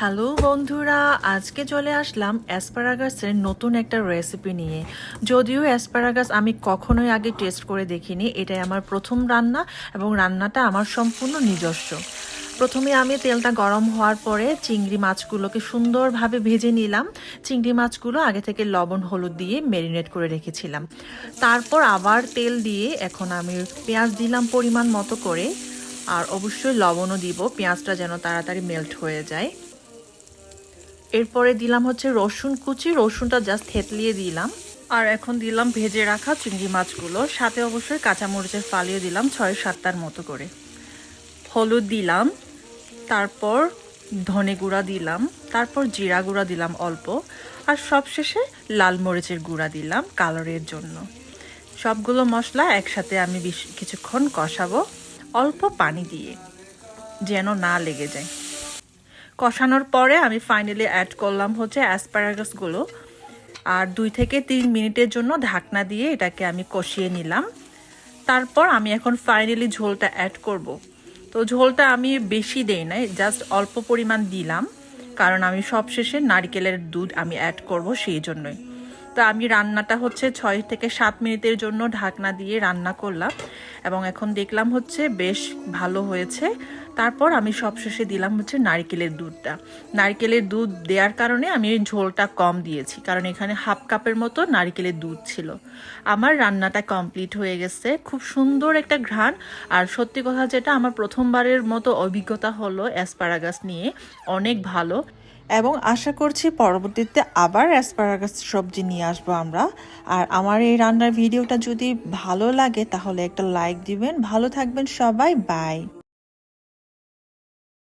Hello বন্ধুরা, আজকে চলে আসলাম অ্যাসপারাগাসের নতুন একটা রেসিপি নিয়ে। যদিও অ্যাসপারাগাস আমি কখনোই আগে টেস্ট করে দেখিনি, এটাই আমার প্রথম রান্না এবং রান্নাটা আমার সম্পূর্ণ নিজস্ব। প্রথমে আমি তেলটা গরম হওয়ার পরে চিংড়ি মাছগুলোকে সুন্দরভাবে ভেজে নিলাম। চিংড়ি মাছগুলো আগে থেকে লবণ, হলুদ দিয়ে ম্যারিনেট করে রেখেছিলাম। তারপর আবার তেল দিয়ে এখন আমি পেঁয়াজ দিলাম পরিমাণ মতো করে। আর অবশ্যই লবণও দিব, পেঁয়াজটা যেন তাড়াতাড়ি মেল্ট হয়ে যায়। এরপরে দিলাম হচ্ছে রসুন কুচি, রসুনটা জাস্ট থেতলিয়ে দিলাম। আর এখন দিলাম ভেজে রাখা চিংড়ি মাছগুলো, সাথে অবশ্যই কাঁচামরিচের ফালিয়ে দিলাম ছয় সাতটার মতো করে। হলুদ দিলাম, তারপর ধনে গুঁড়া দিলাম, তারপর জিরা গুঁড়া দিলাম অল্প, আর সবশেষে লাল মরিচের গুঁড়া দিলাম কালারের জন্য। সবগুলো মশলা একসাথে আমি কিছুক্ষণ কষাবো, অল্প পানি দিয়ে, যেন না লেগে যায়। কষানোর পরে আমি ফাইনালি অ্যাড করলাম হচ্ছে অ্যাসপারাগাসগুলো আর দুই থেকে তিন মিনিটের জন্য ঢাকনা দিয়ে এটাকে আমি কষিয়ে নিলাম। তারপর আমি এখন ফাইনালি ঝোলটা অ্যাড করব। তো ঝোলটা আমি বেশি দেই নাই জাস্ট অল্প পরিমাণ দিলাম। কারণ আমি সবশেষে নারকেলের দুধ আমি অ্যাড করব সেই জন্যই। তো আমি রান্নাটা হচ্ছে ছয় থেকে সাত মিনিটের জন্য ঢাকনা দিয়ে রান্না করলাম। এবং এখন দেখলাম হচ্ছে বেশ ভালো হয়েছে। তারপর আমি সবশেষে দিলাম হচ্ছে নারকেলের দুধটা। নারকেলের দুধ দেওয়ার কারণে আমি ঝোলটা কম দিয়েছি, কারণ এখানে হাফ কাপের মতো নারকেলের দুধ ছিল। আমার রান্নাটা কমপ্লিট হয়ে গেছে, খুব সুন্দর একটা ঘ্রাণ। আর সত্যি কথা যেটা, আমার প্রথমবারের মতো অভিজ্ঞতা হলো অ্যাসপারাগাস নিয়ে, অনেক ভালো। এবং আশা করছি পরবর্তীতে আবার অ্যাসপারাগাস সবজি নিয়ে আসব আমরা। আর আমার এই রান্নার ভিডিওটা যদি ভালো লাগে, তাহলে একটা লাইক দিবেন। ভালো থাকবেন সবাই, বাই।